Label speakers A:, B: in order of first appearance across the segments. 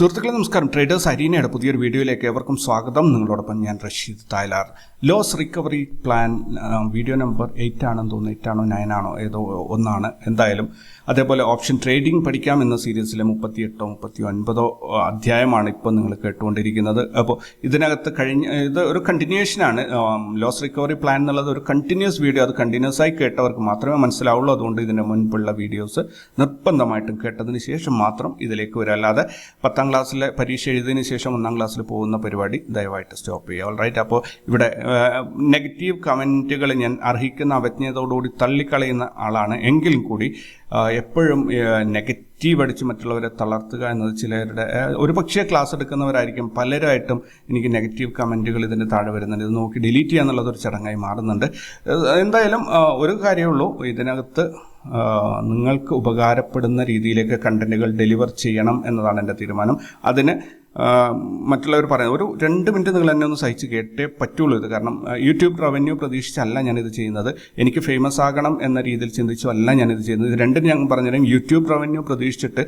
A: സുഹൃത്തുക്കളെ നമസ്കാരം. ട്രേഡേഴ്സ് അരീനയുടെ പുതിയൊരു വീഡിയോയിലേക്ക് ഏവർക്കും സ്വാഗതം. നിങ്ങളോടൊപ്പം ഞാൻ Rasheed തായ്ലാർ. Loss recovery plan video number eight ആണെന്ന് തോന്നുന്നു. എയ്റ്റ് ആണോ നയൻ ആണോ ഏതോ ഒന്നാണ്. എന്തായാലും അതേപോലെ ഓപ്ഷൻ ട്രേഡിംഗ് പഠിക്കാം എന്ന സീരീസിലെ മുപ്പത്തിയെട്ടോ മുപ്പത്തി ഒൻപതോ അധ്യായമാണ് ഇപ്പോൾ നിങ്ങൾ കേട്ടുകൊണ്ടിരിക്കുന്നത്. അപ്പോൾ ഇതിനകത്ത് കഴിഞ്ഞ ഇത് ഒരു കണ്ടിന്യൂഷനാണ് ലോസ് റിക്കവറി പ്ലാൻ എന്നുള്ളത് ഒരു കണ്ടിന്യൂസ് വീഡിയോ അത് കണ്ടിന്യൂസ് ആയി കേട്ടവർക്ക് മാത്രമേ മനസ്സിലാവുള്ളൂ. അതുകൊണ്ട് ഇതിന്റെ മുൻപുള്ള വീഡിയോസ് നിർബന്ധമായിട്ടും കേട്ടതിന് ശേഷം മാത്രം ഇതിലേക്ക് വരും. അല്ലാതെ പത്താം ക്ലാസ്സിലെ പരീക്ഷ എഴുതിയതിന് ശേഷം ഒന്നാം ക്ലാസ്സിൽ പോകുന്ന പരിപാടി ദയവായിട്ട് സ്റ്റോപ്പ് ചെയ്യുക. ഓൾ റൈറ്റ് അപ്പോൾ ഇവിടെ നെഗറ്റീവ് കമന്റുകൾ ഞാൻ അർഹിക്കുന്ന അവജ്ഞതയോടുകൂടി തള്ളിക്കളയുന്ന ആളാണ്. എങ്കിലും കൂടി എപ്പോഴും നെഗറ്റീവ് അടിച്ച് മറ്റുള്ളവരെ തളർത്തുക എന്നത് ചിലരുടെ ഒരു പക്ഷേ ക്ലാസ് എടുക്കുന്നവരായിരിക്കും പലരായിട്ടും എനിക്ക് നെഗറ്റീവ് കമന്റുകൾ ഇതിന്റെ താഴെ വരുന്നുണ്ട്. ഇത് നോക്കി ഡിലീറ്റ് ചെയ്യുക എന്നുള്ളത് ഒരു ചടങ്ങായി മാറുന്നുണ്ട്. എന്തായാലും ഒരു കാര്യമുള്ളൂ ഇതിനകത്ത് നിങ്ങൾക്ക് ഉപകാരപ്പെടുന്ന രീതിയിലേക്ക് കണ്ടന്റുകൾ ഡെലിവർ ചെയ്യണം എന്നതാണ് എന്റെ തീരുമാനം. അതിന് മറ്റുള്ളവർ പറയുന്നത്. ഒരു രണ്ട് മിനിറ്റ് നിങ്ങൾ എന്നെ ഒന്ന് സഹിച്ച് കേട്ടേ പറ്റുള്ളൂ ഇത്. കാരണം യൂട്യൂബ് റവന്യൂ പ്രതീക്ഷിച്ചല്ല ഞാനിത് ചെയ്യുന്നത്. എനിക്ക് ഫേമസ് ആകണം എന്ന രീതിയിൽ ചിന്തിച്ചല്ല ഞാനിത് ചെയ്യുന്നത്. ഇത് രണ്ടും ഞാൻ പറഞ്ഞുതരാം. യൂട്യൂബ് റവന്യൂ പ്രതീക്ഷിച്ചിട്ട്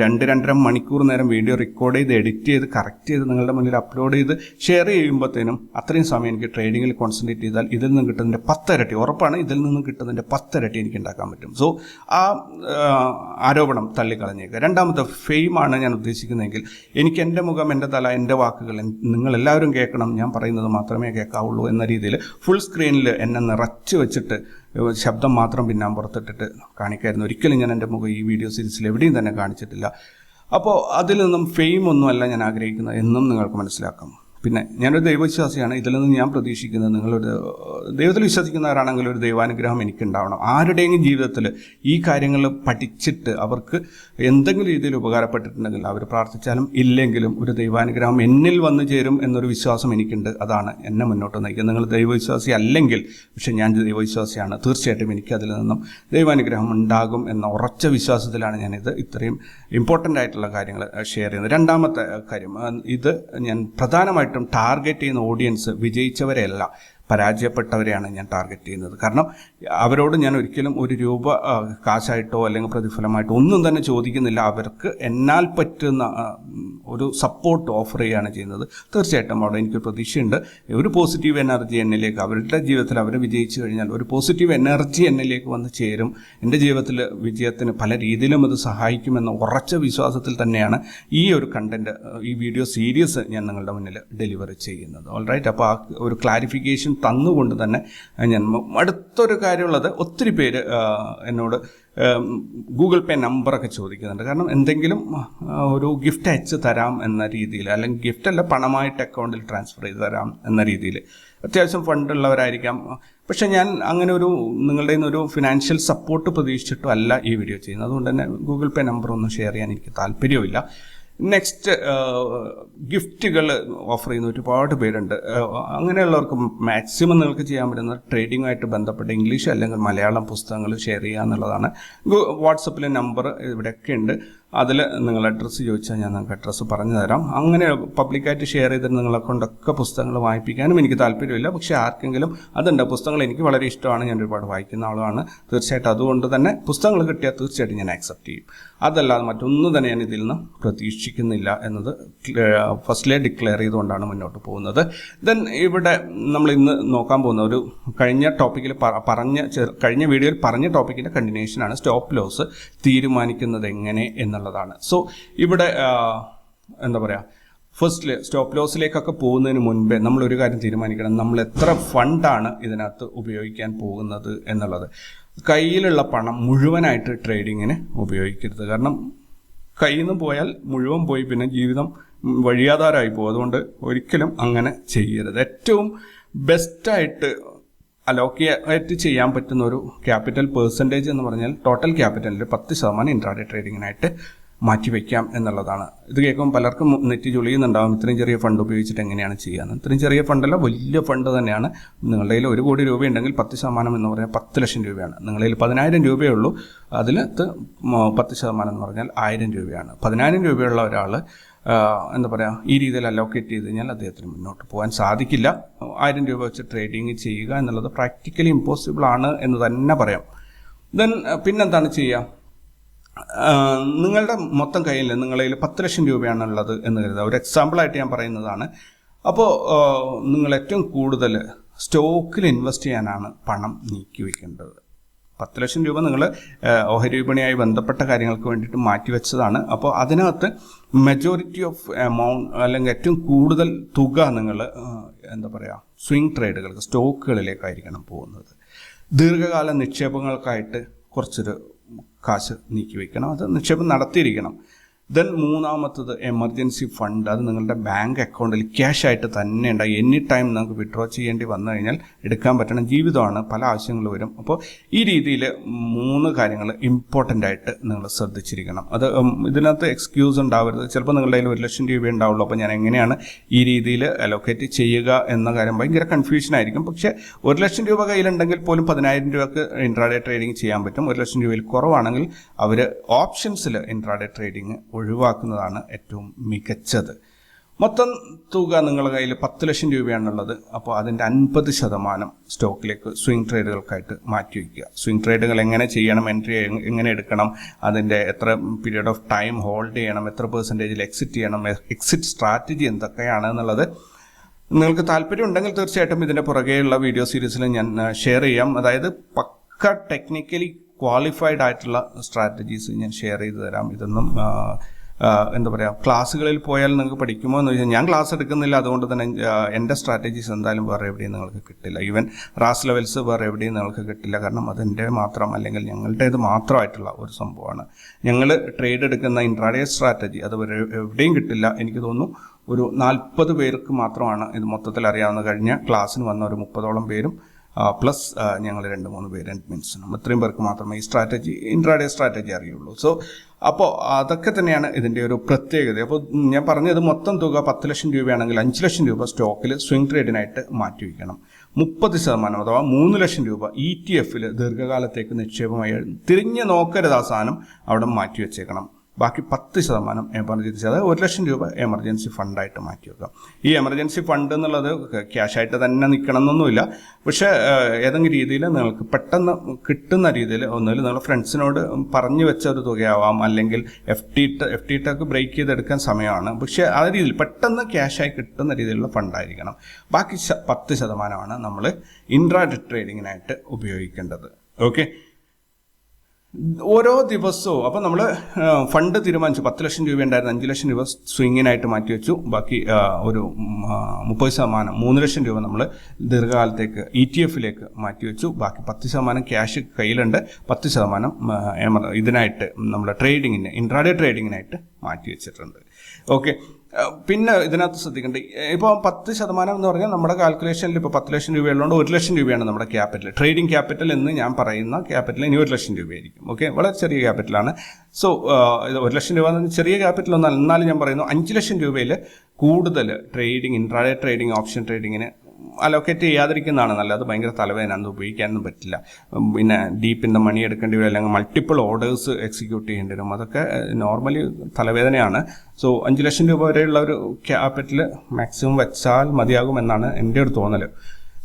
A: രണ്ട് രണ്ടര മണിക്കൂർ നേരം വീഡിയോ റെക്കോർഡ് ചെയ്ത് എഡിറ്റ് ചെയ്ത് കറക്റ്റ് ചെയ്ത് നിങ്ങളുടെ മുന്നിൽ അപ്ലോഡ് ചെയ്ത് ഷെയർ ചെയ്യുമ്പോഴത്തേനും അത്രയും സമയം എനിക്ക് ട്രേഡിങ്ങിൽ കോൺസെൻട്രേറ്റ് ചെയ്താൽ ഇതിൽ നിന്ന് കിട്ടുന്നതിന്റെ പത്തരട്ടി ഉറപ്പാണ് ഇതിൽ നിന്ന് കിട്ടുന്നതിന്റെ പത്തരട്ടി എനിക്ക് ഉണ്ടാക്കാൻ പറ്റും. സോ ആ, ആരോപണം തള്ളിക്കളഞ്ഞേക്കുക രണ്ടാമത്തെ ഫെയിമാണ് ഞാൻ ഉദ്ദേശിക്കുന്നതെങ്കിൽ എനിക്ക് എന്റെ മുഖം എന്റെ തല എന്റെ വാക്കുകൾ നിങ്ങൾ എല്ലാവരും കേൾക്കണം. ഞാൻ പറയുന്നത് മാത്രമേ കേൾക്കാവുള്ളൂ എന്ന രീതിയിൽ ഫുൾ സ്ക്രീനിൽ എന്നെ നിറച്ച് വെച്ചിട്ട് ശബ്ദം മാത്രം പിന്നാൻ പുറത്തിട്ടിട്ട് കാണിക്കായിരുന്നു. ഒരിക്കലും ഞാൻ എന്റെ മുഖം ഈ വീഡിയോ സീരീസിൽ എവിടെയും തന്നെ കാണിച്ചിട്ടില്ല. അപ്പോൾ അതിൽ നിന്നും ഫെയിം ഒന്നുമല്ല ഞാൻ ആഗ്രഹിക്കുന്നത്. എന്നും നിങ്ങൾക്ക് മനസ്സിലാക്കാം. പിന്നെ ഞാനൊരു ദൈവവിശ്വാസിയാണ്. ഇതിൽ നിന്ന് ഞാൻ പ്രതീക്ഷിക്കുന്നത് നിങ്ങളൊരു ദൈവത്തിൽ വിശ്വസിക്കുന്നവരാണെങ്കിൽ ഒരു ദൈവാനുഗ്രഹം എനിക്കുണ്ടാവണം. ആരുടെയെങ്കിലും ജീവിതത്തിൽ ഈ കാര്യങ്ങൾ പഠിച്ചിട്ട് അവർക്ക് എന്തെങ്കിലും രീതിയിൽ ഉപകാരപ്പെട്ടിട്ടുണ്ടെങ്കിൽ അവർ പ്രാർത്ഥിച്ചാലും ഇല്ലെങ്കിലും ഒരു ദൈവാനുഗ്രഹം എന്നിൽ വന്നു ചേരും എന്നൊരു വിശ്വാസം എനിക്കുണ്ട്. അതാണ് എന്നെ മുന്നോട്ട് നയിക്കുന്നത് നിങ്ങൾ ദൈവവിശ്വാസി അല്ലെങ്കിൽ പക്ഷേ ഞാൻ ദൈവവിശ്വാസിയാണ്. തീർച്ചയായിട്ടും എനിക്ക് അതിൽ നിന്നും ദൈവാനുഗ്രഹം ഉണ്ടാകും എന്ന ഉറച്ച വിശ്വാസത്തിലാണ് ഞാനിത് ഇത്രയും ഇമ്പോർട്ടന്റ് ആയിട്ടുള്ള കാര്യങ്ങൾ ഷെയർ ചെയ്യുന്നത്. രണ്ടാമത്തെ കാര്യം ഇത് ഞാൻ പ്രധാനമായിട്ടും ടാർഗറ്റ് ചെയ്യുന്ന ഓഡിയൻസ് വിജയിച്ചവരെയല്ല. പരാജയപ്പെട്ടവരെയാണ് ഞാൻ ടാർഗറ്റ് ചെയ്യുന്നത്. കാരണം അവരോട് ഞാൻ ഒരിക്കലും ഒരു രൂപ കാശായിട്ടോ അല്ലെങ്കിൽ പ്രതിഫലമായിട്ടോ ഒന്നും തന്നെ ചോദിക്കുന്നില്ല. അവർക്ക് എന്നാൽ പറ്റുന്ന ഒരു സപ്പോർട്ട് ഓഫർ ചെയ്യുകയാണ് ചെയ്യുന്നത്. തീർച്ചയായിട്ടും അവിടെ എനിക്ക് പ്രതീക്ഷയുണ്ട്. ഒരു പോസിറ്റീവ് എനർജി എന്നിലേക്ക് അവരുടെ ജീവിതത്തിൽ അവർ വിജയിച്ചു കഴിഞ്ഞാൽ ഒരു പോസിറ്റീവ് എനർജി എന്നിലേക്ക് വന്ന് ചേരും. എന്റെ ജീവിതത്തിൽ വിജയത്തിന് പല രീതിയിലും അത് സഹായിക്കുമെന്ന ഉറച്ച വിശ്വാസത്തിൽ തന്നെയാണ് ഈ ഒരു കണ്ടന്റ് ഈ വീഡിയോ സീരീസ് ഞാൻ നിങ്ങളുടെ മുന്നിൽ ഡെലിവറി ചെയ്യുന്നത്. ഓൾ റൈറ്റ് അപ്പോൾ ആ ഒരു ക്ലാരിഫിക്കേഷൻ തന്നുകൊണ്ട് തന്നെ ഞാൻ അടുത്തൊരു കാര്യമുള്ളത് ഒത്തിരി പേര് എന്നോട് ഗൂഗിൾ പേ നമ്പറൊക്കെ ചോദിക്കുന്നുണ്ട്. കാരണം എന്തെങ്കിലും ഒരു ഗിഫ്റ്റ് അയച്ച് തരാം എന്ന രീതിയിൽ അല്ലെങ്കിൽ ഗിഫ്റ്റ് അല്ല പണമായിട്ട് അക്കൗണ്ടിൽ ട്രാൻസ്ഫർ ചെയ്ത് തരാം എന്ന രീതിയിൽ. അത്യാവശ്യം ഫണ്ടുള്ളവരായിരിക്കാം പക്ഷെ ഞാൻ അങ്ങനെ ഒരു നിങ്ങളുടെ നിന്ന് ഒരു ഫിനാൻഷ്യൽ സപ്പോർട്ട് പ്രതീക്ഷിച്ചിട്ടും അല്ല ഈ വീഡിയോ ചെയ്യുന്നത്. അതുകൊണ്ട് തന്നെ ഗൂഗിൾ പേ നമ്പർ ഒന്നും ഷെയർ ചെയ്യാൻ എനിക്ക് താല്പര്യമില്ല നെക്സ്റ്റ് ഗിഫ്റ്റുകൾ ഓഫർ ചെയ്യുന്ന ഒരുപാട് പേരുണ്ട്. അങ്ങനെയുള്ളവർക്ക് മാക്സിമം നിങ്ങൾക്ക് ചെയ്യാൻ പറ്റുന്ന ട്രേഡിങ്ങുമായിട്ട് ബന്ധപ്പെട്ട ഇംഗ്ലീഷ് അല്ലെങ്കിൽ മലയാളം പുസ്തകങ്ങൾ ഷെയർ ചെയ്യുക എന്നുള്ളതാണ്. വാട്സപ്പിലെ നമ്പർ ഇവിടെയൊക്കെ ഉണ്ട്. അതിൽ നിങ്ങൾ അഡ്രസ്സ് ചോദിച്ചാൽ ഞാൻ നിങ്ങൾക്ക് അഡ്രസ്സ് പറഞ്ഞു തരാം. അങ്ങനെ പബ്ലിക്കായിട്ട് ഷെയർ ചെയ്തിട്ട് നിങ്ങളെ കൊണ്ടൊക്കെ പുസ്തകങ്ങൾ വായിപ്പിക്കാനും എനിക്ക് താല്പര്യമില്ല. പക്ഷേ ആർക്കെങ്കിലും അതുണ്ട്. പുസ്തകങ്ങൾ എനിക്ക് വളരെ ഇഷ്ടമാണ്. ഞാൻ ഒരുപാട് വായിക്കുന്ന ആളാണ് തീർച്ചയായിട്ടും അതുകൊണ്ട് തന്നെ പുസ്തകങ്ങൾ കിട്ടിയാൽ തീർച്ചയായിട്ടും ഞാൻ ആക്സെപ്റ്റ് ചെയ്യും. അതല്ലാതെ മറ്റൊന്നും തന്നെ ഞാൻ ഇതിൽ നിന്ന് പ്രതീക്ഷിക്കുന്നില്ല എന്നത് ഫസ്റ്റിലെ ഡിക്ലെയർ ചെയ്തുകൊണ്ടാണ് മുന്നോട്ട് പോകുന്നത്. ദെൻ ഇവിടെ നമ്മൾ ഇന്ന് നോക്കാൻ പോകുന്ന ഒരു കഴിഞ്ഞ ടോപ്പിക്കിൽ പറഞ്ഞ കഴിഞ്ഞ വീഡിയോയിൽ പറഞ്ഞ ടോപ്പിക്കിന്റെ കണ്ടിന്യൂഷനാണ് സ്റ്റോപ്പ് ലോസ് തീരുമാനിക്കുന്നത് എങ്ങനെ എന്നുള്ളതാണ്. സോ ഇവിടെ എന്താ പറയുക ഫസ്റ്റിൽ സ്റ്റോപ്പ് ലോസിലേക്കൊക്കെ പോകുന്നതിന് മുൻപേ നമ്മൾ ഒരു കാര്യം തീരുമാനിക്കണം. നമ്മൾ എത്ര ഫണ്ടാണ് ഇതിനകത്ത് ഉപയോഗിക്കാൻ പോകുന്നത് എന്നുള്ളത്. കയ്യിലുള്ള പണം മുഴുവനായിട്ട് ട്രേഡിങ്ങിന് ഉപയോഗിക്കരുത്. കാരണം കയ്യിൽ നിന്ന് പോയാൽ മുഴുവൻ പോയി പിന്നെ ജീവിതം വഴിയാധാരമായി പോകും. അതുകൊണ്ട് ഒരിക്കലും അങ്ങനെ ചെയ്യരുത്. ഏറ്റവും ബെസ്റ്റായിട്ട് അലോക്കേറ്റ് ചെയ്യാൻ പറ്റുന്ന ഒരു ക്യാപിറ്റൽ പേഴ്സന്റേജ് എന്ന് പറഞ്ഞാൽ ടോട്ടൽ ക്യാപിറ്റലിൽ പത്ത് ശതമാനം ഇൻട്രാഡേ ട്രേഡിങ്ങിനായിട്ട് മാറ്റിവെക്കാം എന്നുള്ളതാണ്. ഇത് കേൾക്കുമ്പോൾ പലർക്കും നെറ്റ് ചുളിയുന്നുണ്ടാവും. ഇത്രയും ചെറിയ ഫണ്ട് ഉപയോഗിച്ചിട്ട് എങ്ങനെയാണ് ചെയ്യാന്ന്. ഇത്രയും ചെറിയ ഫണ്ടല്ല വലിയ ഫണ്ട് തന്നെയാണ്. നിങ്ങളുടെ കയ്യിൽ ഒരു കോടി രൂപയുണ്ടെങ്കിൽ പത്ത് ശതമാനം എന്ന് പറഞ്ഞാൽ പത്ത് ലക്ഷം രൂപയാണ്. നിങ്ങളുടെ കയ്യിൽ പതിനായിരം രൂപയേ ഉള്ളൂ. അതിൽ പത്ത് ശതമാനം എന്ന് പറഞ്ഞാൽ ആയിരം രൂപയാണ്. പതിനായിരം രൂപയുള്ള ഒരാൾ എന്താ പറയുക ഈ രീതിയിൽ അലോക്കേറ്റ് ചെയ്ത് കഴിഞ്ഞാൽ അദ്ദേഹത്തിന് മുന്നോട്ട് പോകാൻ സാധിക്കില്ല. ആയിരം രൂപ വെച്ച് ട്രേഡിങ് ചെയ്യുക എന്നുള്ളത് പ്രാക്ടിക്കലി ഇമ്പോസിബിൾ ആണ് എന്ന് തന്നെ പറയാം. ദെൻ പിന്നെന്താണ് ചെയ്യുക നിങ്ങളുടെ മൊത്തം കയ്യിൽ നിങ്ങളുടെ പത്ത് ലക്ഷം രൂപയാണ് ഉള്ളത് എന്ന് കരുതുക. ഒരു എക്സാമ്പിളായിട്ട് ഞാൻ പറയുന്നതാണ്. അപ്പോൾ നിങ്ങൾ ഏറ്റവും കൂടുതൽ സ്റ്റോക്കിൽ ഇൻവെസ്റ്റ് ചെയ്യാനാണ് പണം നീക്കി വെക്കേണ്ടത്. പത്ത് ലക്ഷം രൂപ നിങ്ങൾ ഓഹരി വിപണിയായി ബന്ധപ്പെട്ട കാര്യങ്ങൾക്ക് വേണ്ടിയിട്ട് മാറ്റിവെച്ചതാണ്. അപ്പോൾ അതിനകത്ത് മെജോറിറ്റി ഓഫ് എമൗണ്ട് അല്ലെങ്കിൽ ഏറ്റവും കൂടുതൽ തുക നിങ്ങൾ എന്താ പറയുക സ്വിംഗ് ട്രേഡുകൾക്ക് സ്റ്റോക്കുകളിലേക്കായിരിക്കണം പോകുന്നത്. ദീർഘകാല നിക്ഷേപങ്ങൾക്കായിട്ട് കുറച്ചൊരു കാശ് നീക്കി വയ്ക്കണം അത് നിക്ഷേപം നടത്തിയിരിക്കണം. ദെൻ മൂന്നാമത്തത് എമർജൻസി ഫണ്ട് അത് നിങ്ങളുടെ ബാങ്ക് അക്കൗണ്ടിൽ ക്യാഷ് ആയിട്ട് തന്നെ ഉണ്ടായി. എനി ടൈം നിങ്ങൾക്ക് വിഡ്രോ ചെയ്യേണ്ടി വന്നു കഴിഞ്ഞാൽ എടുക്കാൻ പറ്റണം ജീവിതമാണ്. പല ആവശ്യങ്ങൾ വരും. അപ്പോൾ ഈ രീതിയിൽ മൂന്ന് കാര്യങ്ങൾ ഇമ്പോർട്ടന്റ് ആയിട്ട് നിങ്ങൾ ശ്രദ്ധിച്ചിരിക്കണം. അത് ഇതിനകത്ത് എക്സ്ക്യൂസ് ഉണ്ടാവരുത്. ചിലപ്പോൾ നിങ്ങളുടെ കയ്യിൽ ഒരു ലക്ഷം രൂപ ഉണ്ടാവുള്ളൂ. അപ്പോൾ ഞാൻ എങ്ങനെയാണ് ഈ രീതിയിൽ അലോക്കേറ്റ് ചെയ്യുക എന്ന കാര്യം ഭയങ്കര കൺഫ്യൂഷൻ ആയിരിക്കും. പക്ഷേ ഒരു ലക്ഷം രൂപ കയ്യിലുണ്ടെങ്കിൽ പോലും പതിനായിരം രൂപക്ക് ഇൻട്രാഡേ ട്രേഡിംഗ് ചെയ്യാൻ പറ്റും. ഒരു ലക്ഷം രൂപയിൽ കുറവാണെങ്കിൽ അവർ ഓപ്ഷൻസിൽ ഇൻട്രാഡേ ട്രേഡിംഗ് ഒഴിവാക്കുന്നതാണ് ഏറ്റവും മികച്ചത്. മൊത്തം തുക നിങ്ങളുടെ കയ്യിൽ പത്ത് ലക്ഷം രൂപയാണുള്ളത്. അപ്പോൾ അതിന്റെ അൻപത് ശതമാനം സ്റ്റോക്കിലേക്ക് സ്വിംഗ് ട്രേഡുകൾക്കായിട്ട് മാറ്റി വയ്ക്കുക. സ്വിംഗ് ട്രേഡുകൾ എങ്ങനെ ചെയ്യണം എൻട്രി എങ്ങനെ എടുക്കണം അതിന്റെ എത്ര പീരീഡ് ഓഫ് ടൈം ഹോൾഡ് ചെയ്യണം എത്ര പെർസെന്റേജിൽ എക്സിറ്റ് ചെയ്യണം എക്സിറ്റ് സ്ട്രാറ്റജി എന്തൊക്കെയാണ് എന്നുള്ളത് നിങ്ങൾക്ക് താല്പര്യം ഉണ്ടെങ്കിൽ തീർച്ചയായിട്ടും ഇതിന്റെ പുറകെയുള്ള വീഡിയോ സീരീസിൽ ഞാൻ ഷെയർ ചെയ്യാം. അതായത് പക്ക ടെക്നിക്കലി ക്വാളിഫൈഡ് ആയിട്ടുള്ള സ്ട്രാറ്റജീസ് ഞാൻ ഷെയർ ചെയ്ത് തരാം. ഇതൊന്നും എന്താ പറയുക ക്ലാസ്സുകളിൽ പോയാൽ നിങ്ങൾക്ക് പഠിക്കുമോ എന്ന് ചോദിച്ചാൽ ഞാൻ ക്ലാസ് എടുക്കുന്നില്ല. അതുകൊണ്ട് തന്നെ എന്റെ സ്ട്രാറ്റജീസ് എന്തായാലും വേറെ എവിടെയും നിങ്ങൾക്ക് കിട്ടില്ല. ഈവൻ റാസ് ലെവൽസ് വേറെ എവിടെയും നിങ്ങൾക്ക് കിട്ടില്ല. കാരണം അതെന്റെ മാത്രം അല്ലെങ്കിൽ ഞങ്ങളുടേത് മാത്രമായിട്ടുള്ള ഒരു സംഭവമാണ്. ഞങ്ങൾ ട്രേഡ് എടുക്കുന്ന ഇൻട്രാഡേ സ്ട്രാറ്റജി അത് എവിടെയും കിട്ടില്ല. എനിക്ക് തോന്നുന്നു ഒരു നാൽപ്പത് പേർക്ക് മാത്രമാണ് ഇത് മൊത്തത്തിൽ അറിയാവുന്ന. കഴിഞ്ഞ ക്ലാസ്സിന് വന്ന ഒരു മുപ്പതോളം പേരും പ്ലസ് ഞങ്ങൾ രണ്ട് മൂന്ന് പേര് അഡ്മിൻസിനും ഇത്രയും പേർക്ക് മാത്രമേ ഈ സ്ട്രാറ്റജി ഇൻട്രാഡേ സ്ട്രാറ്റജി അറിയുള്ളൂ. സോ അപ്പോൾ അതൊക്കെ തന്നെയാണ് ഇതിന്റെ ഒരു പ്രത്യേകത. അപ്പോൾ ഞാൻ പറഞ്ഞത് മൊത്തം തുക പത്ത് ലക്ഷം രൂപയാണെങ്കിൽ അഞ്ച് ലക്ഷം രൂപ സ്റ്റോക്കിൽ സ്വിംഗ് ട്രേഡിനായിട്ട് മാറ്റി വയ്ക്കണം. മുപ്പത് ശതമാനം അഥവാ മൂന്ന് ലക്ഷം രൂപ ഇ ടി എഫിൽ ദീർഘകാലത്തേക്ക് നിക്ഷേപമായി തിരിഞ്ഞ് നോക്കരുത് ആ സാധനം അവിടെ മാറ്റി വെച്ചേക്കണം. ബാക്കി പത്ത് ശതമാനം എമർജൻസി അതായത് ഒരു ലക്ഷം രൂപ എമർജൻസി ഫണ്ടായിട്ട് മാറ്റി വെക്കാം. ഈ എമർജൻസി ഫണ്ട് എന്നുള്ളത് ക്യാഷായിട്ട് തന്നെ നിൽക്കണം എന്നൊന്നുമില്ല പക്ഷേ ഏതെങ്കിലും രീതിയിൽ നിങ്ങൾക്ക് പെട്ടെന്ന് കിട്ടുന്ന രീതിയിൽ ഒന്നുമില്ല നിങ്ങളുടെ ഫ്രണ്ട്സിനോട് പറഞ്ഞു വെച്ച ഒരു തുകയാവാം. അല്ലെങ്കിൽ F T F T tech break ചെയ്തെടുക്കാൻ സമയമാണ്. പക്ഷേ ആ രീതിയിൽ പെട്ടെന്ന് ക്യാഷായി കിട്ടുന്ന രീതിയിലുള്ള ഫണ്ടായിരിക്കണം ബാക്കി പത്ത് ശതമാനമാണ് നമ്മൾ ഇൻട്രാഡ് ട്രേഡിങ്ങിനായിട്ട് ഉപയോഗിക്കേണ്ടത്. ഓക്കെ ഓരോ ദിവസവും അപ്പം നമ്മൾ ഫണ്ട് തീരുമാനിച്ചു. പത്ത് ലക്ഷം രൂപ ഉണ്ടായിരുന്നു അഞ്ച് ലക്ഷം രൂപ സ്വിങ്ങിനായിട്ട് മാറ്റി വെച്ചു. ബാക്കി ഒരു മുപ്പത് ശതമാനം മൂന്ന് ലക്ഷം രൂപ നമ്മൾ ദീർഘകാലത്തേക്ക് ഇ ടി എഫിലേക്ക് മാറ്റി വെച്ചു. ബാക്കി പത്ത് ശതമാനം ക്യാഷ് കയ്യിലുണ്ട്. പത്ത് ശതമാനം ഇതിനായിട്ട് നമ്മൾ ട്രേഡിങ്ങിന് ഇൻട്രാഡേ ട്രേഡിങ്ങിനായിട്ട് മാറ്റി വെച്ചിട്ടുണ്ട്. ഓക്കെ പിന്നെ ഇതിനകത്ത് ശ്രദ്ധിക്കേണ്ടത് ഇപ്പോൾ പത്ത് ശതമാനം എന്ന് പറഞ്ഞാൽ നമ്മുടെ കാൽക്കുലേഷനിൽ ഇപ്പോൾ പത്ത് ലക്ഷം രൂപയുള്ളതുകൊണ്ട് ഒരു ലക്ഷം രൂപയാണ് നമ്മുടെ ക്യാപിറ്റൽ ട്രേഡിംഗ് ക്യാപിറ്റൽ എന്ന് ഞാൻ പറയുന്ന ക്യാപിറ്റൽ ഇനി ഒരു ലക്ഷം രൂപയായിരിക്കും. ഓക്കെ വളരെ ചെറിയ ക്യാപിറ്റലാണ് സോ ഇത് ഒരു ലക്ഷം രൂപ എന്ന് ചെറിയ ക്യാപിറ്റൽ ഒന്നല്ല എന്നാലും ഞാൻ പറയുന്നു അഞ്ച് ലക്ഷം രൂപയിൽ കൂടുതൽ ട്രേഡിംഗ് ഇൻട്രാഡേ ട്രേഡിംഗ് ഓപ്ഷൻ ട്രേഡിങ്ങിന് അലോക്കേറ്റ് ചെയ്യാതിരിക്കുന്നതാണ് നല്ലത്. ഭയങ്കര തലവേദന. അത് ഉപയോഗിക്കാനൊന്നും പറ്റില്ല. പിന്നെ ഡീപ്പ് ഇൻ മണി എടുക്കേണ്ടി വരും അല്ലെങ്കിൽ മൾട്ടിപ്പിൾ ഓർഡേഴ്സ് എക്സിക്യൂട്ട് ചെയ്യേണ്ടി വരും. അതൊക്കെ നോർമലി തലവേദനയാണ്. സോ അഞ്ച് ലക്ഷം രൂപ വരെയുള്ള ഒരു ക്യാപിറ്റൽ മാക്സിമം വെച്ചാൽ മതിയാകും എന്നാണ് എന്റെ ഒരു തോന്നൽ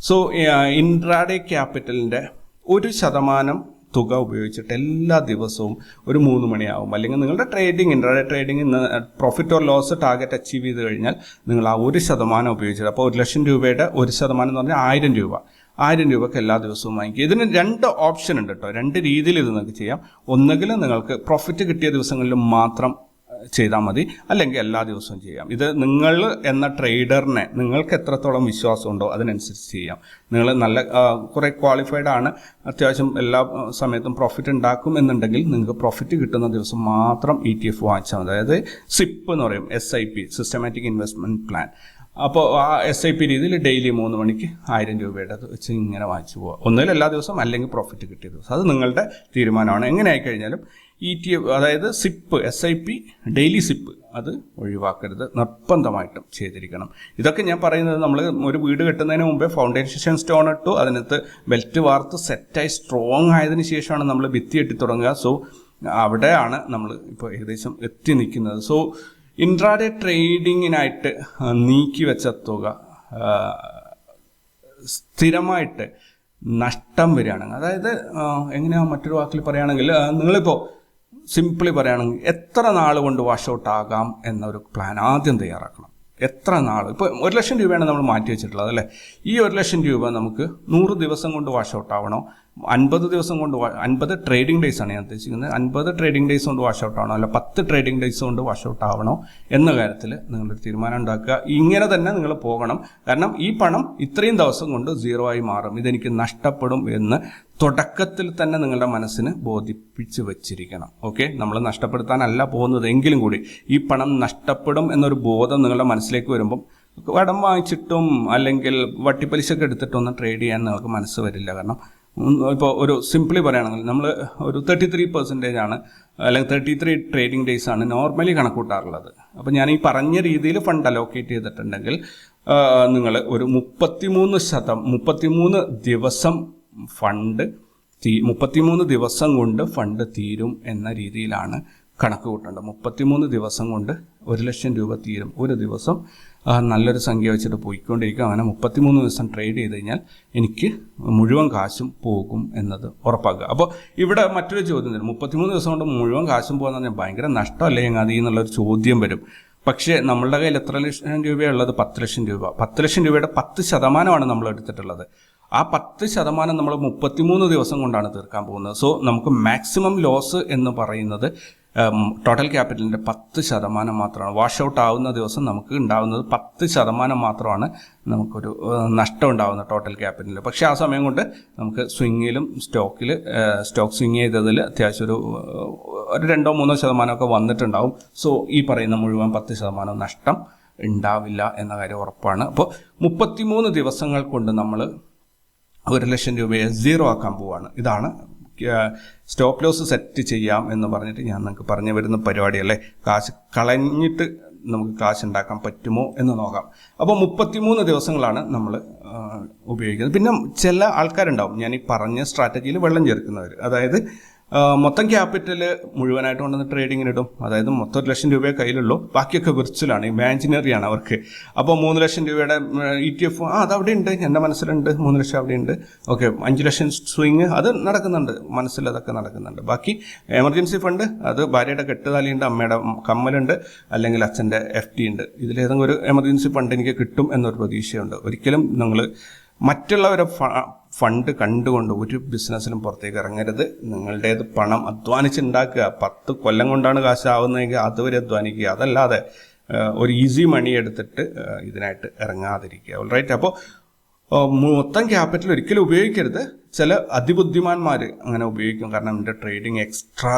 A: സോ ഇൻട്രാഡേ ക്യാപിറ്റലിന്റെ ഒരു ശതമാനം തുക ഉപയോഗിച്ചിട്ട് എല്ലാ ദിവസവും ഒരു മൂന്ന് മണിയാവും. അല്ലെങ്കിൽ നിങ്ങളുടെ trading intraday trading profit or loss target achieve ചെയ്ത് കഴിഞ്ഞാൽ നിങ്ങൾ ആ ഒരു ശതമാനം ഉപയോഗിച്ചിട്ട് അപ്പോൾ ഒരു ലക്ഷം രൂപയുടെ ഒരു ശതമാനം എന്ന് പറഞ്ഞാൽ ആയിരം രൂപ. ആയിരം രൂപയ്ക്ക് എല്ലാ ദിവസവും വാങ്ങിക്കുക. ഇതിന് രണ്ട് ഓപ്ഷൻ ഉണ്ട് കേട്ടോ രണ്ട് രീതിയിൽ ഇത് നിങ്ങൾക്ക് ചെയ്യാം. ഒന്നുകിൽ നിങ്ങൾക്ക് പ്രോഫിറ്റ് കിട്ടിയ ദിവസങ്ങളിൽ മാത്രം ചെയ്താൽ മതി. അല്ലെങ്കിൽ എല്ലാ ദിവസവും ചെയ്യാം. ഇത് നിങ്ങൾ എന്ന ട്രേഡറിനെ നിങ്ങൾക്ക് എത്രത്തോളം വിശ്വാസമുണ്ടോ അതിനനുസരിച്ച് ചെയ്യാം. നിങ്ങൾ നല്ല കുറെ ക്വാളിഫൈഡ് ആണ്. അത്യാവശ്യം എല്ലാ സമയത്തും പ്രോഫിറ്റ് ഉണ്ടാക്കും എന്നുണ്ടെങ്കിൽ നിങ്ങൾക്ക് പ്രോഫിറ്റ് കിട്ടുന്ന ദിവസം മാത്രം ഇ ടി എഫ് വാങ്ങിച്ചാൽ മതി. അതായത് സിപ്പ് എന്ന് പറയും S I P systematic investment plan അപ്പോൾ ആ എസ് ഐ പി രീതിയിൽ ഡെയിലി മൂന്ന് മണിക്ക് ആയിരം രൂപയുടെ വെച്ച് ഇങ്ങനെ വാങ്ങിച്ചു പോവുക ഒന്നുകിൽ എല്ലാ ദിവസവും അല്ലെങ്കിൽ പ്രോഫിറ്റ് കിട്ടിയ ദിവസം. അത് നിങ്ങളുടെ തീരുമാനമാണ്. എങ്ങനെ ആയിക്കഴിഞ്ഞാലും ഇ ടി എഫ് അതായത് SIP S I P daily SIP അത് ഒഴിവാക്കരുത്. നിർബന്ധമായിട്ടും ചെയ്തിരിക്കണം. ഇതൊക്കെ ഞാൻ പറയുന്നത് നമ്മൾ ഒരു വീട് കെട്ടുന്നതിന് മുമ്പേ ഫൗണ്ടേഷൻ സ്റ്റോൺ ഇട്ടു അതിനകത്ത് ബെൽറ്റ് വാർത്ത് സെറ്റായി സ്ട്രോങ് ആയതിനു ശേഷമാണ് നമ്മൾ ഭിത്തി എട്ടി തുടങ്ങുക. സോ അവിടെയാണ് നമ്മൾ ഇപ്പോൾ ഏകദേശം എത്തി നിൽക്കുന്നത്. സോ ഇൻട്രാഡേ ട്രേഡിങ്ങിനായിട്ട് നീക്കി വെച്ച തുക സ്ഥിരമായിട്ട് നഷ്ടം വരികയാണ്. അതായത് എങ്ങനെയാ മറ്റൊരു വാക്കിൽ പറയുകയാണെങ്കിൽ നിങ്ങളിപ്പോൾ സിംപിളി പറയുകയാണെങ്കിൽ എത്ര നാൾ കൊണ്ട് വാഷ് ഔട്ട് ആകാം എന്നൊരു പ്ലാൻ ആദ്യം തയ്യാറാക്കണം. എത്ര നാൾ ഇപ്പോൾ ഒരു ലക്ഷം രൂപയാണ് നമ്മൾ മാറ്റി വെച്ചിട്ടുള്ളത് അല്ലേ? ഈ ഒരു ലക്ഷം രൂപ നമുക്ക് നൂറ് ദിവസം കൊണ്ട് വാഷ് ഔട്ട് ആവണോ? അൻപത് ദിവസം കൊണ്ട് അൻപത് ട്രേഡിംഗ് ഡേയ്സ് ആണ് ഞാൻ ഉദ്ദേശിക്കുന്നത്. അൻപത് ട്രേഡിംഗ് ഡേയ്സ് കൊണ്ട് വാഷ് ഔട്ട് ആവണോ? അല്ല പത്ത് ട്രേഡിംഗ് ഡേയ്സ് കൊണ്ട് വാഷ് ഔട്ട് ആവണോ? എന്ന കാര്യത്തിൽ നിങ്ങളൊരു തീരുമാനം ഉണ്ടാക്കുക. ഇങ്ങനെ തന്നെ നിങ്ങൾ പോകണം. കാരണം ഈ പണം ഇത്രയും ദിവസം കൊണ്ട് സീറോ ആയി മാറും. ഇതെനിക്ക് നഷ്ടപ്പെടും എന്ന് തുടക്കത്തിൽ തന്നെ നിങ്ങളുടെ മനസ്സിന് ബോധിപ്പിച്ച് വെച്ചിരിക്കണം. ഓക്കെ നമ്മൾ നഷ്ടപ്പെടുത്താനല്ല പോകുന്നത്. എങ്കിലും കൂടി ഈ പണം നഷ്ടപ്പെടും എന്നൊരു ബോധം നിങ്ങളുടെ മനസ്സിലേക്ക് വരുമ്പം കടം വാങ്ങിച്ചിട്ടും അല്ലെങ്കിൽ വട്ടിപ്പലിശയൊക്കെ എടുത്തിട്ടൊന്നും ട്രേഡ് ചെയ്യാൻ നിങ്ങൾക്ക് മനസ്സ് വരില്ല. കാരണം ഇപ്പോൾ ഒരു സിംപ്ലി പറയുകയാണെങ്കിൽ നമ്മൾ ഒരു തേർട്ടി ത്രീ പെർസെന്റേജ് ആണ് അല്ലെങ്കിൽ തേർട്ടി ത്രീ ട്രേഡിംഗ് ഡേയ്സ് ആണ് നോർമലി കണക്കൂട്ടാറുള്ളത്. അപ്പോൾ ഞാൻ ഈ പറഞ്ഞ രീതിയിൽ ഫണ്ട് അലോക്കേറ്റ് ചെയ്തിട്ടുണ്ടെങ്കിൽ നിങ്ങൾ ഒരു മുപ്പത്തിമൂന്ന് ശതം മുപ്പത്തിമൂന്ന് ദിവസം ഫണ്ട് തീ മുപ്പത്തിമൂന്ന് ദിവസം കൊണ്ട് ഫണ്ട് തീരും എന്ന രീതിയിലാണ് കണക്ക് കൂട്ടേണ്ടത്. മുപ്പത്തിമൂന്ന് ദിവസം കൊണ്ട് ഒരു ലക്ഷം രൂപ തീരും. ഒരു ദിവസം നല്ലൊരു സംഖ്യ വെച്ചിട്ട് പോയിക്കൊണ്ടിരിക്കും. അങ്ങനെ മുപ്പത്തിമൂന്ന് ദിവസം ട്രേഡ് ചെയ്ത് കഴിഞ്ഞാൽ എനിക്ക് മുഴുവൻ കാശും പോകും എന്നത് ഉറപ്പാക്കുക. അപ്പോൾ ഇവിടെ മറ്റൊരു ചോദ്യം തരും. മുപ്പത്തിമൂന്ന് ദിവസം കൊണ്ട് മുഴുവൻ കാശും പോകുന്ന പറഞ്ഞാൽ ഭയങ്കര നഷ്ടമല്ലേ ചങ്ങാതി എന്നുള്ളൊരു ചോദ്യം വരും. പക്ഷേ നമ്മളുടെ കയ്യിൽ എത്ര ലക്ഷം രൂപയുള്ളത് പത്ത് ലക്ഷം രൂപ. പത്ത് ലക്ഷം രൂപയുടെ പത്ത് ശതമാനമാണ് നമ്മൾ എടുത്തിട്ടുള്ളത്. ആ പത്ത് ശതമാനം നമ്മൾ മുപ്പത്തിമൂന്ന് ദിവസം കൊണ്ടാണ് തീർക്കാൻ പോകുന്നത്. സോ നമുക്ക് മാക്സിമം ലോസ് എന്ന് പറയുന്നത് ടോട്ടൽ ക്യാപിറ്റലിന്റെ പത്ത് ശതമാനം മാത്രമാണ്. വാഷ് ഔട്ട് ആവുന്ന ദിവസം നമുക്ക് ഉണ്ടാവുന്നത് പത്ത് ശതമാനം മാത്രമാണ് നമുക്കൊരു നഷ്ടം ഉണ്ടാവുന്നത് ടോട്ടൽ ക്യാപിറ്റലിൽ പക്ഷേ ആ സമയം കൊണ്ട് നമുക്ക് സ്വിങ്ങിലും സ്റ്റോക്കിൽ സ്റ്റോക്ക് സ്വിങ് ചെയ്തതിൽ അത്യാവശ്യം ഒരു ഒരു രണ്ടോ മൂന്നോ ശതമാനമൊക്കെ വന്നിട്ടുണ്ടാവും. സോ ഈ പറയുന്ന മുഴുവൻ പത്ത് ശതമാനം നഷ്ടം ഉണ്ടാവില്ല എന്ന കാര്യം ഉറപ്പാണ്. അപ്പോൾ മുപ്പത്തിമൂന്ന് ദിവസങ്ങൾ കൊണ്ട് നമ്മൾ ഒരു ലക്ഷം രൂപയെ സീറോ ആക്കാൻ പോവാണ്. ഇതാണ് സ്റ്റോപ്പ് ലോസ് സെറ്റ് ചെയ്യാം എന്ന് പറഞ്ഞിട്ട് ഞാൻ നിങ്ങൾക്ക് പറഞ്ഞു വരുന്ന പരിപാടിയല്ലേ കാശ് കളഞ്ഞിട്ട് നമുക്ക് കാശ് ഉണ്ടാക്കാൻ പറ്റുമോ എന്ന് നോക്കാം. അപ്പോൾ മുപ്പത്തിമൂന്ന് ദിവസങ്ങളാണ് നമ്മൾ ഉപയോഗിക്കുന്നത്. പിന്നെ ചില ആൾക്കാരുണ്ടാവും. ഞാൻ ഈ പറഞ്ഞ സ്ട്രാറ്റജിയിൽ വെള്ളം ചേർക്കുന്നവർ അതായത് മൊത്തം ക്യാപിറ്റൽ മുഴുവനായിട്ട് കൊണ്ടുവന്ന് ട്രേഡിങ്ങിന് ഇടും. അതായത് മൊത്തം ഒരു ലക്ഷം രൂപയെ കയ്യിലുള്ളൂ. ബാക്കിയൊക്കെ വിർച്വലാണ് ഇമാജിനറിയാണ് അവർക്ക്. അപ്പോൾ മൂന്ന് ലക്ഷം രൂപയുടെ ഇ ടി എഫ് ആ അത് അവിടെ ഉണ്ട് എന്റെ മനസ്സിലുണ്ട്. മൂന്ന് ലക്ഷം അവിടെ ഉണ്ട് ഓക്കെ അഞ്ച് ലക്ഷം സ്വിങ് അത് നടക്കുന്നുണ്ട്. മനസ്സിൽ അതൊക്കെ നടക്കുന്നുണ്ട്. ബാക്കി എമർജൻസി ഫണ്ട് അത് ഭാര്യയുടെ കെട്ടുതാലിയുണ്ട് അമ്മയുടെ കമ്മലുണ്ട് അല്ലെങ്കിൽ അച്ഛന്റെ എഫ് ടി ഉണ്ട്. ഇതിലേതെങ്കിലും ഒരു എമർജൻസി ഫണ്ട് എനിക്ക് കിട്ടും എന്നൊരു പ്രതീക്ഷയുണ്ട്. ഒരിക്കലും നിങ്ങൾ മറ്റുള്ളവരെ ഫണ്ട് കണ്ടുകൊണ്ട് ഒരു ബിസിനസ്സിലും പുറത്തേക്ക് ഇറങ്ങരുത്. നിങ്ങളുടേത് പണം അധ്വാനിച്ചുണ്ടാക്കുക. പത്ത് കൊല്ലം കൊണ്ടാണ് കാശാവുന്നതെങ്കിൽ അതുവരെ അധ്വാനിക്കുക. അതല്ലാതെ ഒരു ഈസി മണി എടുത്തിട്ട് ഇതിനായിട്ട് ഇറങ്ങാതിരിക്കുക. ഓൾറൈറ്റ് അപ്പോൾ മൊത്തം ക്യാപിറ്റൽ ഒരിക്കലും ഉപയോഗിക്കരുത്. ചില അതിബുദ്ധിമാന്മാർ അങ്ങനെ ഉപയോഗിക്കും. കാരണം എന്റെ ട്രേഡിങ് എക്സ്ട്രാ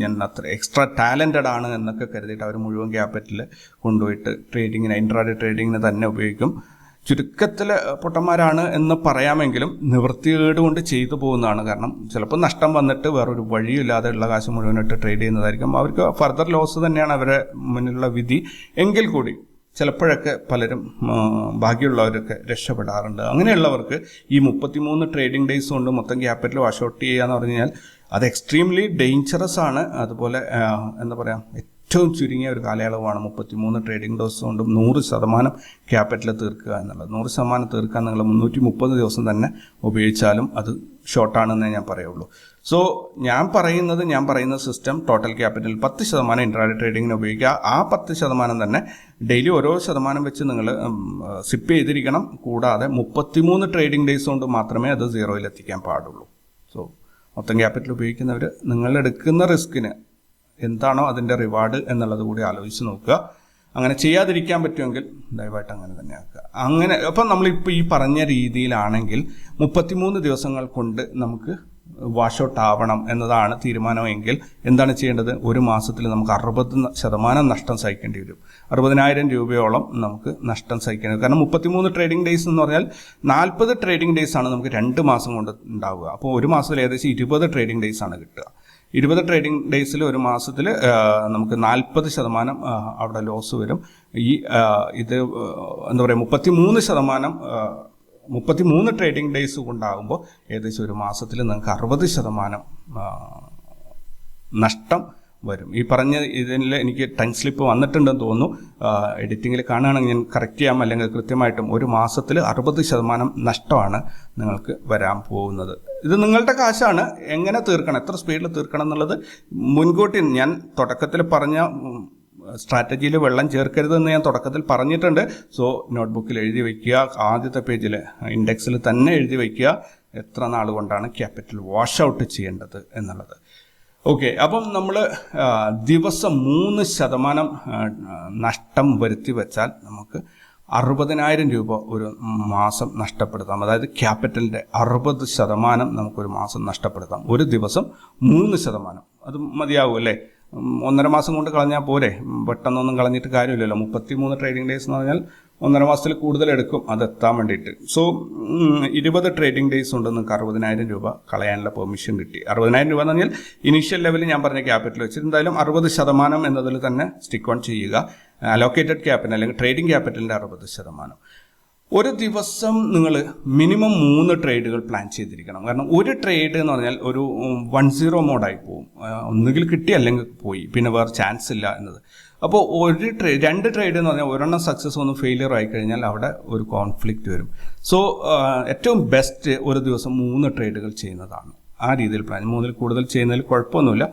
A: ഞാൻ അത്ര എക്സ്ട്രാ ടാലന്റഡ് ആണ് എന്നൊക്കെ കരുതിയിട്ട് അവർ മുഴുവൻ ക്യാപിറ്റൽ കൊണ്ടുപോയിട്ട് ട്രേഡിങ്ങിന് ഇൻട്രാഡേ ട്രേഡിങ്ങിന് തന്നെ ഉപയോഗിക്കും. ചുരുക്കത്തിൽ പൊട്ടന്മാരാണ് എന്ന് പറയാമെങ്കിലും നിവൃത്തികേട് കൊണ്ട് ചെയ്തു പോകുന്നതാണ് കാരണം ചിലപ്പോൾ നഷ്ടം വന്നിട്ട് വേറൊരു വഴിയില്ലാതെ ഉള്ള കാശ് മുഴുവനായിട്ട് ട്രേഡ് ചെയ്യുന്നതായിരിക്കും. അവർക്ക് ഫർദർ ലോസ് തന്നെയാണ് അവരെ മുന്നിലുള്ള വിധി. എങ്കിൽ കൂടി ചിലപ്പോഴൊക്കെ പലരും ബാക്കിയുള്ളവരൊക്കെ രക്ഷപ്പെടാറുണ്ട്. അങ്ങനെയുള്ളവർക്ക് ഈ മുപ്പത്തിമൂന്ന് ട്രേഡിംഗ് ഡേയ്സ് കൊണ്ട് മൊത്തം ക്യാപിറ്റൽ വാഷ് ഔട്ട് ചെയ്യുക എന്ന് പറഞ്ഞു കഴിഞ്ഞാൽ അത് എക്സ്ട്രീംലി ഡേഞ്ചറസ് ആണ്. അതുപോലെ എന്താ പറയുക ഏറ്റവും ചുരുങ്ങിയ ഒരു കാലയളവാണ് മുപ്പത്തിമൂന്ന് ട്രേഡിംഗ് ഡോസ് കൊണ്ടും നൂറ് ശതമാനം ക്യാപിറ്റൽ തീർക്കുക എന്നുള്ളത്. നൂറ് ശതമാനം തീർക്കാൻ നിങ്ങൾ മുന്നൂറ്റി മുപ്പത് ദിവസം തന്നെ ഉപയോഗിച്ചാലും അത് ഷോർട്ടാണെന്നേ ഞാൻ പറയുള്ളൂ. സോ ഞാൻ പറയുന്നത് ഞാൻ പറയുന്ന സിസ്റ്റം ടോട്ടൽ ക്യാപിറ്റൽ പത്ത് ശതമാനം ഇൻട്രാഡേ ട്രേഡിങ്ങിന് ഉപയോഗിക്കുക. ആ പത്ത് ശതമാനം തന്നെ ഡെയിലി ഓരോ ശതമാനം വെച്ച് നിങ്ങൾ സിപ്പ് ചെയ്തിരിക്കണം. കൂടാതെ മുപ്പത്തിമൂന്ന് ട്രേഡിംഗ് ഡേയ്സ് കൊണ്ട് മാത്രമേ അത് സീറോയിൽ എത്തിക്കാൻ പാടുള്ളൂ. സോ മൊത്തം ക്യാപിറ്റൽ ഉപയോഗിക്കുന്നവർ നിങ്ങൾ എടുക്കുന്ന റിസ്കിന് എന്താണോ അതിന്റെ റിവാർഡ് എന്നുള്ളത് കൂടി ആലോചിച്ച് നോക്കുക. അങ്ങനെ ചെയ്യാതിരിക്കാൻ പറ്റുമെങ്കിൽ ദയവായിട്ട് അങ്ങനെ തന്നെ ആക്കുക. അങ്ങനെ അപ്പം നമ്മളിപ്പോൾ ഈ പറഞ്ഞ രീതിയിലാണെങ്കിൽ മുപ്പത്തിമൂന്ന് ദിവസങ്ങൾ കൊണ്ട് നമുക്ക് വാഷ് ഔട്ട് ആവണം എന്നതാണ് തീരുമാനമെങ്കിൽ എന്താണ് ചെയ്യേണ്ടത്? ഒരു മാസത്തിൽ നമുക്ക് അറുപത് ശതമാനം നഷ്ടം സഹിക്കേണ്ടി വരും. അറുപതിനായിരം രൂപയോളം നമുക്ക് നഷ്ടം സഹിക്കേണ്ടി വരും. കാരണം മുപ്പത്തിമൂന്ന് ട്രേഡിംഗ് ഡേയ്സ് എന്ന് പറഞ്ഞാൽ നാൽപ്പത് ട്രേഡിംഗ് ഡേയ്സ് ആണ് നമുക്ക് രണ്ട് മാസം കൊണ്ട് ഉണ്ടാവുക. അപ്പോൾ ഒരു മാസത്തിൽ ഏകദേശം ഇരുപത് ട്രേഡിംഗ് ഡേയ്സ് ആണ് കിട്ടുക. ഇരുപത് ട്രേഡിംഗ് ഡേയ്സിൽ ഒരു മാസത്തിൽ നമുക്ക് നാൽപ്പത് ശതമാനം അവിടെ ലോസ് വരും. ഈ ഇത് എന്താ പറയുക മുപ്പത്തി മൂന്ന് ശതമാനം മുപ്പത്തി മൂന്ന് ട്രേഡിംഗ് ഡേയ്സ് കൊണ്ടാകുമ്പോൾ ഏകദേശം ഒരു മാസത്തിൽ നിങ്ങൾക്ക് അറുപത് ശതമാനം നഷ്ടം വരും. ഈ പറഞ്ഞ ഇതിൽ എനിക്ക് ടങ് സ്ലിപ്പ് വന്നിട്ടുണ്ടെന്ന് തോന്നുന്നു. എഡിറ്റിങ്ങിൽ കാണുകയാണെങ്കിൽ ഞാൻ കറക്റ്റ് ചെയ്യാം. അല്ലെങ്കിൽ കൃത്യമായിട്ടും ഒരു മാസത്തിൽ അറുപത് ശതമാനം നഷ്ടമാണ് നിങ്ങൾക്ക് വരാൻ പോകുന്നത്. ഇത് നിങ്ങളുടെ കാശാണ്. എങ്ങനെ തീർക്കണം? എത്ര സ്പീഡിൽ തീർക്കണം എന്നുള്ളത് മുൻകൂട്ടി ഞാൻ തുടക്കത്തിൽ പറഞ്ഞ സ്ട്രാറ്റജിയിൽ വെള്ളം ചേർക്കരുതെന്ന് ഞാൻ തുടക്കത്തിൽ പറഞ്ഞിട്ടുണ്ട്. സോ നോട്ട്ബുക്കിൽ എഴുതി വയ്ക്കുക ആദ്യത്തെ പേജിൽ ഇൻഡെക്സിൽ തന്നെ എഴുതി വയ്ക്കുക എത്ര നാൾ കൊണ്ടാണ് ക്യാപിറ്റൽ വാഷ് ഔട്ട് ചെയ്യേണ്ടത് എന്നുള്ളത്. ഓക്കെ അപ്പം നമ്മൾ ദിവസം മൂന്ന് ശതമാനം നഷ്ടം വരുത്തി വെച്ചാൽ നമുക്ക് അറുപതിനായിരം രൂപ ഒരു മാസം നഷ്ടപ്പെടുത്താം. അതായത് ക്യാപിറ്റലിന്റെ അറുപത് ശതമാനം നമുക്കൊരു മാസം നഷ്ടപ്പെടുത്താം. ഒരു ദിവസം മൂന്ന് ശതമാനം. അത് മതിയാവും അല്ലേ? ഒന്നര മാസം കൊണ്ട് കളഞ്ഞാൽ പോരെ? പെട്ടെന്നൊന്നും കളഞ്ഞിട്ട് കാര്യമില്ലല്ലോ. മുപ്പത്തി മൂന്ന് ട്രേഡിംഗ് ഡേയ്സ് എന്ന് പറഞ്ഞാൽ ഒന്നര മാസത്തിൽ കൂടുതൽ എടുക്കും അത് എത്താൻ വേണ്ടിയിട്ട് സോ ഇരുപത് ട്രേഡിംഗ് ഡേയ്സ് ഉണ്ട് നിങ്ങൾക്ക് അറുപതിനായിരം രൂപ കളയാനുള്ള പെർമിഷൻ കിട്ടി. അറുപതിനായിരം രൂപ എന്ന് പറഞ്ഞാൽ ഇനീഷ്യൽ ലെവലിൽ ഞാൻ പറഞ്ഞ ക്യാപിറ്റൽ വെച്ചിട്ട് എന്തായാലും അറുപത് ശതമാനം എന്നതിൽ തന്നെ സ്റ്റിക്ക് ഓൺ ചെയ്യുക. അലോക്കേറ്റഡ് ക്യാപിറ്റൽ അല്ലെങ്കിൽ ട്രേഡിംഗ് ക്യാപിറ്റലിന്റെ അറുപത് ശതമാനം. ഒരു ദിവസം നിങ്ങൾ മിനിമം മൂന്ന് ട്രേഡുകൾ പ്ലാൻ ചെയ്തിരിക്കണം. കാരണം ഒരു ട്രേഡ് എന്ന് പറഞ്ഞാൽ ഒരു വൺ സീറോ മോഡായി പോകും ഒന്നുകിൽ കിട്ടി അല്ലെങ്കിൽ പോയി. പിന്നെ വേറെ ചാൻസ് ഇല്ല എന്നത്. അപ്പോൾ ഒരു ട്രേഡ് രണ്ട് ട്രേഡ് എന്ന് പറഞ്ഞാൽ ഒരെണ്ണം സക്സസ് ഒന്ന് ഫെയിലിയർ ആയി കഴിഞ്ഞാൽ അവിടെ ഒരു കോൺഫ്ലിക്റ്റ് വരും. സോ ഏറ്റവും ബെസ്റ്റ് ഒരു ദിവസം മൂന്ന് ട്രേഡുകൾ ചെയ്യുന്നതാണ്. ആ രീതിയിൽ പ്ലാൻ മൂന്നിൽ കൂടുതൽ ചെയ്യുന്നതിൽ കുഴപ്പമൊന്നുമില്ല.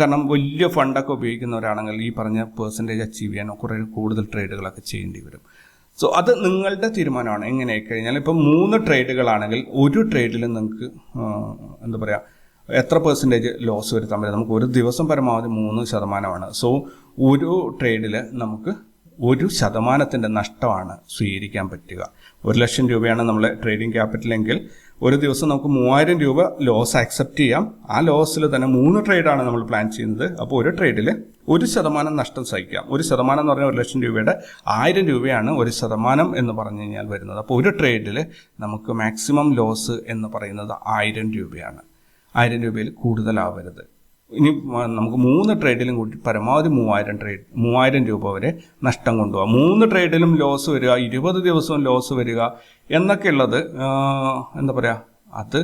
A: കാരണം വലിയ ഫണ്ടൊക്കെ ഉപയോഗിക്കുന്നവരാണെങ്കിൽ ഈ പറഞ്ഞ പെർസെന്റേജ് അച്ചീവ് ചെയ്യാനോ കുറേ കൂടുതൽ ട്രേഡുകളൊക്കെ ചെയ്യേണ്ടി വരും. സോ അത് നിങ്ങളുടെ തീരുമാനമാണ്. എങ്ങനെയായി കഴിഞ്ഞാൽ ഇപ്പം മൂന്ന് ട്രേഡുകളാണെങ്കിൽ ഒരു ട്രേഡിൽ നിങ്ങൾക്ക് എന്താ പറയുക എത്ര പെർസെന്റേജ് ലോസ് വരുത്താൻ പറ്റും നമുക്ക് ഒരു ദിവസം പരമാവധി മൂന്ന് ശതമാനമാണ്. സോ ഒരു ട്രേഡിൽ നമുക്ക് ഒരു ശതമാനത്തിന്റെ നഷ്ടമാണ് സ്വീകരിക്കാൻ പറ്റുക. ഒരു ലക്ഷം രൂപയാണ് നമ്മൾ ട്രേഡിംഗ് ക്യാപിറ്റലെങ്കിൽ ഒരു ദിവസം നമുക്ക് മൂവായിരം രൂപ ലോസ് അക്സെപ്റ്റ് ചെയ്യാം. ആ ലോസിൽ തന്നെ മൂന്ന് ട്രേഡാണ് നമ്മൾ പ്ലാൻ ചെയ്യുന്നത്. അപ്പോൾ ഒരു ട്രേഡിൽ ഒരു ശതമാനം നഷ്ടം സഹിക്കാം. ഒരു ശതമാനം എന്ന് പറഞ്ഞാൽ ഒരു ലക്ഷം രൂപയുടെ ആയിരം രൂപയാണ് ഒരു ശതമാനം എന്ന് പറഞ്ഞു കഴിഞ്ഞാൽ വരുന്നത്. അപ്പോൾ ഒരു ട്രേഡിൽ നമുക്ക് മാക്സിമം ലോസ് എന്ന് പറയുന്നത് ആയിരം രൂപയാണ്. ആയിരം രൂപയിൽ കൂടുതലാവരുത്. ഇനി നമുക്ക് മൂന്ന് ട്രേഡിലും കൂടി പരമാവധി മൂവായിരം ട്രേഡ് മൂവായിരം രൂപ വരെ നഷ്ടം കൊണ്ടുപോകാം. മൂന്ന് ട്രേഡിലും ലോസ് വരിക ഇരുപത് ദിവസവും ലോസ് വരിക എന്നൊക്കെയുള്ളത് എന്താ പറയുക അത്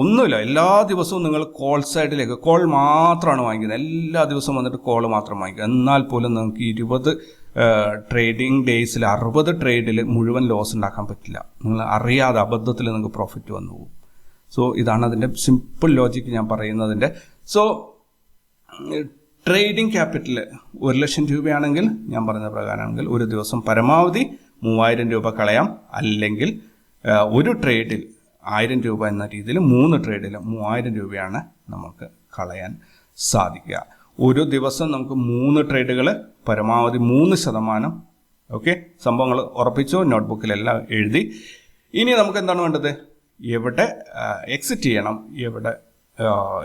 A: ഒന്നുമില്ല. എല്ലാ ദിവസവും നിങ്ങൾ കോൾ സൈഡിലേക്ക് കോൾ മാത്രമാണ് വാങ്ങിക്കുന്നത്. എല്ലാ ദിവസവും വന്നിട്ട് കോൾ മാത്രം വാങ്ങിക്കുക. എന്നാൽ പോലും നിങ്ങൾക്ക് ഇരുപത് ട്രേഡിംഗ് ഡേയ്സിൽ അറുപത് ട്രേഡിൽ മുഴുവൻ ലോസ് ഉണ്ടാക്കാൻ പറ്റില്ല. നിങ്ങൾ അറിയാതെ അബദ്ധത്തിൽ നിങ്ങൾക്ക് പ്രോഫിറ്റ് വന്നു പോകും. സോ ഇതാണ് അതിന്റെ സിമ്പിൾ ലോജിക്ക് ഞാൻ പറയുന്നതിന്റെ സോ ട്രേഡിംഗ് ക്യാപിറ്റൽ ഒരു ലക്ഷം രൂപയാണെങ്കിൽ ഞാൻ പറഞ്ഞ പ്രകാരമാണെങ്കിൽ ഒരു ദിവസം പരമാവധി മൂവായിരം രൂപ കളയാം. അല്ലെങ്കിൽ ഒരു ട്രേഡിൽ ആയിരം രൂപ എന്ന രീതിയിൽ മൂന്ന് ട്രേഡിൽ മൂവായിരം രൂപയാണ് നമുക്ക് കളയാൻ സാധിക്കുക. ഒരു ദിവസം നമുക്ക് മൂന്ന് ട്രേഡുകൾ പരമാവധി മൂന്ന് ശതമാനം. ഓക്കെ സംഭവങ്ങൾ ഉറപ്പിച്ചോ നോട്ട്ബുക്കിലെല്ലാം എഴുതി. ഇനി നമുക്ക് എന്താണ് വേണ്ടത്? എവിടെ എക്സിറ്റ് ചെയ്യണം എവിടെ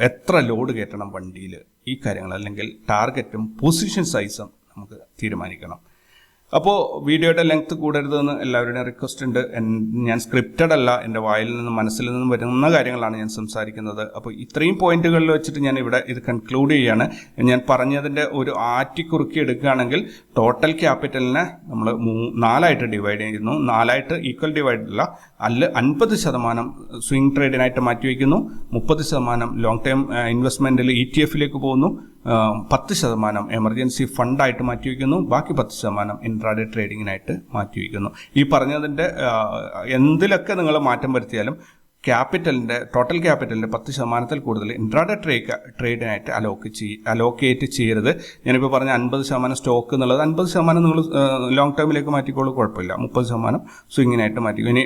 A: എത്ര ലോഡ് കയറ്റണം വണ്ടിയിൽ ഈ കാര്യങ്ങൾ അല്ലെങ്കിൽ ടാർഗറ്റും പൊസിഷൻ സൈസും നമുക്ക് തീരുമാനിക്കണം. അപ്പോൾ വീഡിയോയുടെ ലെങ്ത് കൂടരുതെന്ന് എല്ലാവരുടെയും റിക്വസ്റ്റ് ഉണ്ട്. ഞാൻ സ്ക്രിപ്റ്റഡ് അല്ല എന്റെ വായിൽ നിന്നും മനസ്സിൽ നിന്നും വരുന്ന കാര്യങ്ങളാണ് ഞാൻ സംസാരിക്കുന്നത്. അപ്പോൾ ഇത്രയും പോയിന്റുകളിൽ വെച്ചിട്ട് ഞാൻ ഇവിടെ ഇത് കൺക്ലൂഡ് ചെയ്യാണ്. ഞാൻ പറഞ്ഞതിന്റെ ഒരു ആറ്റിക്കുറുക്കി എടുക്കുകയാണെങ്കിൽ ടോട്ടൽ ക്യാപിറ്റലിനെ നമ്മൾ നാലായിട്ട് ഡിവൈഡ് ചെയ്യുന്നു. നാലായിട്ട് ഈക്വൽ ഡിവൈഡ് അല്ല അല്ല അൻപത് ശതമാനം സ്വിംഗ് ട്രേഡിനായിട്ട് മാറ്റിവെക്കുന്നു. മുപ്പത് ശതമാനം ലോങ് ടേം ഇൻവെസ്റ്റ്മെന്റിൽ ഇ ടി എഫിലേക്ക് പോകുന്നു. പത്ത് ശതമാനം എമർജൻസി ഫണ്ടായിട്ട് മാറ്റിവെക്കുന്നു. ബാക്കി പത്ത് ശതമാനം ഇൻട്രാഡേ ട്രേഡിങ്ങിനായിട്ട് മാറ്റിവെക്കുന്നു. ഈ പറഞ്ഞതിന്റെ എന്തിലൊക്കെ നിങ്ങൾ മാറ്റം വരുത്തിയാലും ക്യാപിറ്റലിന്റെ ടോട്ടൽ ക്യാപിറ്റലിന്റെ പത്ത് ശതമാനത്തിൽ കൂടുതൽ ഇൻട്രാഡേ ട്രേ ട്രേഡിനായിട്ട് അലോക്ക് ചെയ് അലോക്കേറ്റ് ചെയ്യരുത്. ഞാനിപ്പോൾ പറഞ്ഞ അൻപത് ശതമാനം സ്റ്റോക്ക് എന്നുള്ളത് അൻപത് ശതമാനം നിങ്ങൾ ലോങ് ടേമിലേക്ക് മാറ്റിക്കോളൂ കുഴപ്പമില്ല. മുപ്പത് ശതമാനം സ്വിങ്ങിനായിട്ട് മാറ്റിക്കോ. ഇനി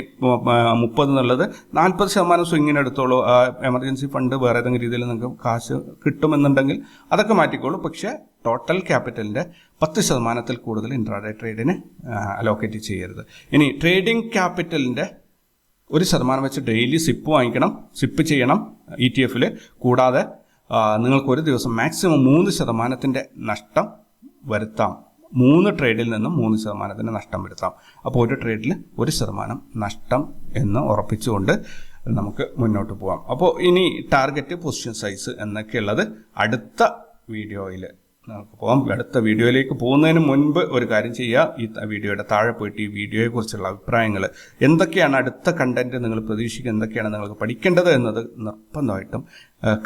A: മുപ്പത് എന്നുള്ളത് നാൽപ്പത് ശതമാനം സ്വിങ്ങിന് എടുത്തോളൂ. എമർജൻസി ഫണ്ട് വേറെ ഏതെങ്കിലും രീതിയിൽ നിങ്ങൾക്ക് കാശ് കിട്ടുമെന്നുണ്ടെങ്കിൽ അതൊക്കെ മാറ്റിക്കോളൂ. പക്ഷേ ടോട്ടൽ ക്യാപിറ്റലിന്റെ പത്ത് ശതമാനത്തിൽ കൂടുതൽ ഇൻട്രാഡേ ട്രേഡിന് അലോക്കേറ്റ് ചെയ്യരുത്. ഇനി ട്രേഡിംഗ് ക്യാപിറ്റലിന്റെ ഒരു ശതമാനം വെച്ച് ഡെയിലി സിപ്പ് വാങ്ങിക്കണം സിപ്പ് ചെയ്യണം ഇ ടി എഫിൽ കൂടാതെ നിങ്ങൾക്ക് ഒരു ദിവസം മാക്സിമം മൂന്ന് ശതമാനത്തിന്റെ നഷ്ടം വരുത്താം. മൂന്ന് ട്രേഡിൽ നിന്നും മൂന്ന് ശതമാനത്തിന്റെ നഷ്ടം വരുത്താം. അപ്പോൾ ഒരു ട്രേഡിൽ ഒരു ശതമാനം നഷ്ടം എന്ന് ഉറപ്പിച്ചുകൊണ്ട് നമുക്ക് മുന്നോട്ട് പോകാം അപ്പോൾ ഇനി ടാർഗറ്റ് പൊസിഷൻ സൈസ് എന്നൊക്കെയുള്ളത് അടുത്ത വീഡിയോയിൽ നമുക്ക് പോകാം അടുത്ത വീഡിയോയിലേക്ക് പോകുന്നതിന് മുൻപ് ഒരു കാര്യം ചെയ്യുക. ഈ വീഡിയോയുടെ താഴെ പോയിട്ട് ഈ വീഡിയോയെക്കുറിച്ചുള്ള അഭിപ്രായങ്ങൾ എന്തൊക്കെയാണ് അടുത്ത കണ്ടന്റ് നിങ്ങൾ പ്രതീക്ഷിക്കുക എന്തൊക്കെയാണ് നിങ്ങൾക്ക് പഠിക്കേണ്ടത് എന്നത് നിർബന്ധമായിട്ടും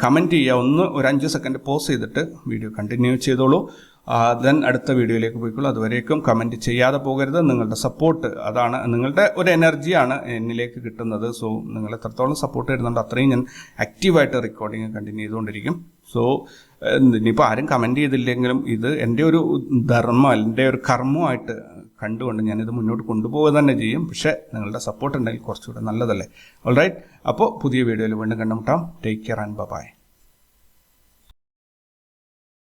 A: കമന്റ് ചെയ്യുക. ഒന്ന് ഒരു അഞ്ച് സെക്കൻഡ് പോസ് ചെയ്തിട്ട് വീഡിയോ കണ്ടിന്യൂ ചെയ്തോളൂ. ദെൻ അടുത്ത വീഡിയോയിലേക്ക് പോയിക്കോളൂ. അതുവരേക്കും കമന്റ് ചെയ്യാതെ പോകരുത്. നിങ്ങളുടെ സപ്പോർട്ട് അതാണ് നിങ്ങളുടെ ഒരു എനർജിയാണ് എന്നിലേക്ക് കിട്ടുന്നത്. സോ നിങ്ങൾ എത്രത്തോളം സപ്പോർട്ട് തരുന്നുണ്ട് അത്രയും ഞാൻ ആക്റ്റീവായിട്ട് റെക്കോർഡിങ് കണ്ടിന്യൂ ചെയ്തുകൊണ്ടിരിക്കും. സോ ഇനിയിപ്പോൾ ആരും കമന്റ് ചെയ്തില്ലെങ്കിലും ഇത് എന്റെ ഒരു ധർമ്മം എന്റെ ഒരു കർമ്മമായിട്ട് കണ്ടുകൊണ്ട് ഞാനിത് മുന്നോട്ട് കൊണ്ടുപോവുക തന്നെ ചെയ്യും. പക്ഷേ നിങ്ങളുടെ സപ്പോർട്ട് ഉണ്ടെങ്കിൽ കുറച്ചുകൂടെ നല്ലതല്ലേ? ഓൾ റൈറ്റ് അപ്പോൾ പുതിയ വീഡിയോയിൽ വീണ്ടും കണ്ടുമുട്ടാം. Take care and by